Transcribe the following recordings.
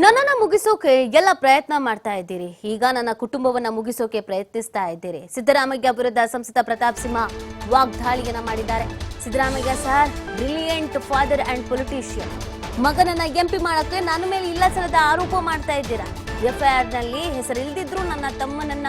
ನನ್ನನ್ನ ಮುಗಿಸೋಕೆ ಎಲ್ಲ ಪ್ರಯತ್ನ ಮಾಡ್ತಾ ಇದ್ದೀರಿ. ಈಗ ನನ್ನ ಕುಟುಂಬವನ್ನ ಮುಗಿಸೋಕೆ ಪ್ರಯತ್ನಿಸ್ತಾ ಇದ್ದೀರಿ. ಸಿದ್ದರಾಮಯ್ಯ ವಿರುದ್ಧ ಸಂಸದ ಪ್ರತಾಪ್ ಸಿಂಹ ವಾಗ್ದಾಳಿಯನ್ನ ಮಾಡಿದ್ದಾರೆ. Siddaramaiah sir brilliant father and politician ಮಗನನ್ನ ಎಂಪಿ ಮಾಡಕ್ಕೆ ನನ್ನ ಮೇಲೆ ಇಲ್ಲಸಲ್ಲದ ಆರೋಪ ಮಾಡ್ತಾ ಇದ್ದೀರಾ? ಎಫ್ಐಆರ್ನಲ್ಲಿ ಹೆಸರಿಲ್ದಿದ್ರು ನನ್ನ ತಮ್ಮನನ್ನ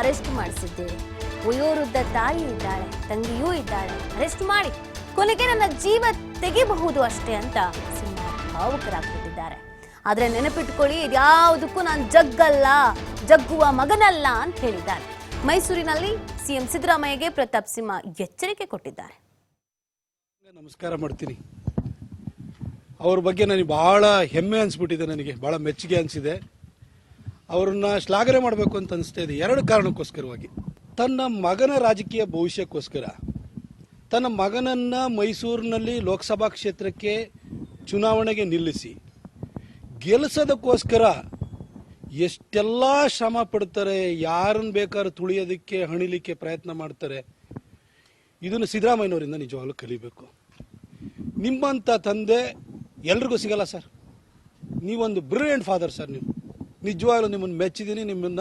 ಅರೆಸ್ಟ್ ಮಾಡಿಸಿದ್ದೀರಿ. ವಯೋವೃದ್ಧ ತಾಯಿ ಇದ್ದಾಳೆ, ತಂಗಿಯೂ ಇದ್ದಾಳೆ. ಅರೆಸ್ಟ್ ಮಾಡಿ ಕೊನೆಗೆ ನನ್ನ ಜೀವ ತೆಗಿಬಹುದು ಅಷ್ಟೇ ಅಂತ ಸಿಂಹ ಭಾವುಕರಾಗ್ಬಿಟ್ಟಿದ್ದಾರೆ. ಆದ್ರೆ ನೆನಪಿಟ್ಕೊಳ್ಳಿ ಇದ್ಯಾವುದಕ್ಕೂ ನಾನು ಜಗ್ಗಲ್ಲ, ಜಗ್ಗುವ ಮಗನಲ್ಲ ಅಂತ ಹೇಳಿದ್ದಾರೆ. ಮೈಸೂರಿನಲ್ಲಿ ಸಿಎಂ ಸಿದ್ದರಾಮಯ್ಯಗೆ ಪ್ರತಾಪ್ ಸಿಂಹ ಎಚ್ಚರಿಕೆ ಕೊಟ್ಟಿದ್ದಾರೆ. ನಮಸ್ಕಾರ ಮಾಡ್ತೀನಿ. ಅವ್ರ ಬಗ್ಗೆ ನನಗೆ ಭಾಳ ಹೆಮ್ಮೆ ಅನಿಸ್ಬಿಟ್ಟಿದೆ ನನಗೆ ಭಾಳ ಮೆಚ್ಚುಗೆ ಅನಿಸಿದೆ. ಅವ್ರನ್ನ ಶ್ಲಾಘನೆ ಮಾಡಬೇಕು ಅಂತ ಅನಿಸ್ತಾ ಇದೆ, ಎರಡು ಕಾರಣಕ್ಕೋಸ್ಕರವಾಗಿ. ತನ್ನ ಮಗನ ರಾಜಕೀಯ ಭವಿಷ್ಯಕ್ಕೋಸ್ಕರ, ತನ್ನ ಮಗನನ್ನ ಮೈಸೂರಿನಲ್ಲಿ ಲೋಕಸಭಾ ಕ್ಷೇತ್ರಕ್ಕೆ ಚುನಾವಣೆಗೆ ನಿಲ್ಲಿಸಿ ಗೆಲ್ಲಿಸೋದಕ್ಕೋಸ್ಕರ ಎಷ್ಟೆಲ್ಲ ಶ್ರಮ ಪಡ್ತಾರೆ ಯಾರನ್ನು ಬೇಕಾದ್ರೂ ತುಳಿಯೋದಕ್ಕೆ, ಹಣಿಲಿಕ್ಕೆ ಪ್ರಯತ್ನ ಮಾಡ್ತಾರೆ. ಇದನ್ನು ಸಿದ್ದರಾಮಯ್ಯನವರಿಂದ ನಿಜವಾಗ್ಲೂ ಕಲಿಬೇಕು. ನಿಮ್ಮಂಥ ತಂದೆ ಎಲ್ರಿಗೂ ಸಿಗಲ್ಲ ಸರ್. ನೀವೊಂದು ಬ್ರಿಲಿಯಂಟ್ ಫಾದರ್ ಸರ್ ನೀವು. ನಿಜವಾಗ್ಲೂ ನಿಮ್ಮನ್ನು ಮೆಚ್ಚಿದ್ದೀನಿ, ನಿಮ್ಮನ್ನ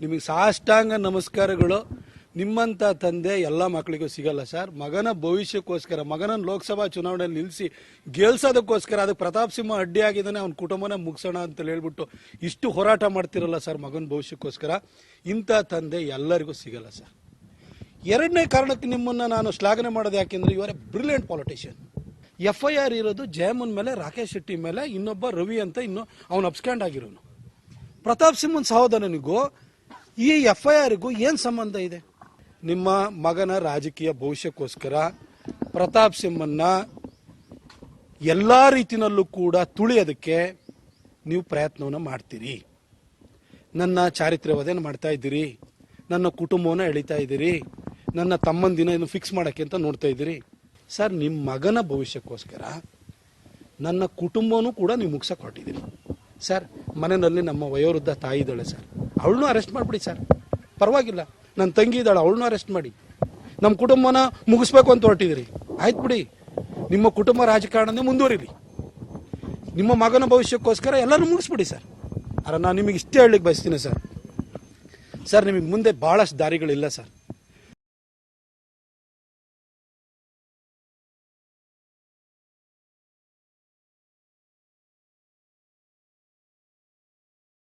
ನಿಮಗೆ ಸಾಷ್ಟಾಂಗ ನಮಸ್ಕಾರಗಳು. ನಿಮ್ಮಂಥ ತಂದೆ ಎಲ್ಲ ಮಕ್ಕಳಿಗೂ ಸಿಗಲ್ಲ ಸರ್. ಮಗನ ಭವಿಷ್ಯಕ್ಕೋಸ್ಕರ ಮಗನ ಲೋಕಸಭಾ ಚುನಾವಣೆಯಲ್ಲಿ ನಿಲ್ಲಿಸಿ ಗೆಲ್ಸೋದಕ್ಕೋಸ್ಕರ ಅದಕ್ಕೆ ಪ್ರತಾಪ್ ಸಿಂಹ ಅಡ್ಡಿಯಾಗಿದ್ದಾನೆ ಅವ್ನ ಕುಟುಂಬನ ಮುಗಿಸೋಣ ಅಂತ ಹೇಳ್ಬಿಟ್ಟು ಇಷ್ಟು ಹೋರಾಟ ಮಾಡ್ತಿರಲ್ಲ ಸರ್ ಮಗನ ಭವಿಷ್ಯಕ್ಕೋಸ್ಕರ. ಇಂಥ ತಂದೆ ಎಲ್ಲರಿಗೂ ಸಿಗಲ್ಲ ಸರ್. ಎರಡನೇ ಕಾರಣಕ್ಕೆ ನಿಮ್ಮನ್ನ ನಾನು ಶ್ಲಾಘನೆ ಮಾಡೋದು ಯಾಕೆಂದ್ರೆ ಇವರ brilliant politician F I R ಇರೋದು ಜಯಮನ್ ಮೇಲೆ, ರಾಕೇಶ್ ಶೆಟ್ಟಿ ಮೇಲೆ, ಇನ್ನೊಬ್ಬ ರವಿ ಅಂತ ಇನ್ನು ಅವನು ಅಬ್ಸ್ಕ್ಯಾಂಡ್ ಆಗಿರೋನು. ಪ್ರತಾಪ್ ಸಿಂಹನ್ ಸಹೋದರನಿಗೂ ಈ ಎಫ್ ಐ ಆರ್ಗೂ ಏನು ಸಂಬಂಧ ಇದೆ? ನಿಮ್ಮ ಮಗನ ರಾಜಕೀಯ ಭವಿಷ್ಯಕ್ಕೋಸ್ಕರ ಪ್ರತಾಪ್ ಸಿಂಹನ್ನ ಎಲ್ಲ ರೀತಿಯಲ್ಲೂ ಕೂಡ ತುಳಿಯೋದಕ್ಕೆ ನೀವು ಪ್ರಯತ್ನವನ್ನು ಮಾಡ್ತೀರಿ. ನನ್ನ ಚಾರಿತ್ರ್ಯವಧೆನ ಮಾಡ್ತಾ ಇದ್ದೀರಿ? ನನ್ನ ಕುಟುಂಬವನ್ನು ಎಳಿತಾ ಇದ್ದೀರಿ? ನನ್ನ ತಮ್ಮಂದಿನ ಏನು ಫಿಕ್ಸ್ ಮಾಡೋಕ್ಕೆ ಅಂತ ನೋಡ್ತಾ ಇದ್ದೀರಿ? ಸರ್ ನಿಮ್ಮ ಮಗನ ಭವಿಷ್ಯಕ್ಕೋಸ್ಕರ ನನ್ನ ಕುಟುಂಬನೂ ಕೂಡ ನೀವು ಮುಗ್ಸಕ್ಕೆ ಹೊರಟಿದ್ದೀರಿ. ಸರ್, ಮನೆಯಲ್ಲಿ ನಮ್ಮ ವಯೋವೃದ್ಧ ತಾಯಿ ಇದ್ದಾಳೆ ಸರ್. ಅವಳನ್ನೂ ಅರೆಸ್ಟ್ ಮಾಡಿಬಿಡಿ ಸರ್. ಪರವಾಗಿಲ್ಲ. ನನ್ನ ತಂಗಿ ಇದ್ದಾಳೆ, ಅವಳನ್ನೂ ಅರೆಸ್ಟ್ ಮಾಡಿ. ನಮ್ಮ ಕುಟುಂಬನ ಮುಗಿಸ್ಬೇಕು ಅಂತ ಹೊರಟಿದ್ರಿ ಆಯ್ತು ಬಿಡಿ. ನಿಮ್ಮ ಕುಟುಂಬ ರಾಜಕಾರಣನೇ ಮುಂದುವರಿಲಿ. ನಿಮ್ಮ ಮಗನ ಭವಿಷ್ಯಕ್ಕೋಸ್ಕರ ಎಲ್ಲರೂ ಮುಗಿಸ್ಬಿಡಿ ಸರ್. ಅರ, ನಾನು ನಿಮಗೆ ಇಷ್ಟೇ ಹೇಳಲಿಕ್ಕೆ ಬಯಸ್ತೀನಿ ಸರ್. ಸರ್, ನಿಮಗೆ ಮುಂದೆ ಭಾಳಷ್ಟು ದಾರಿಗಳಿಲ್ಲ ಸರ್.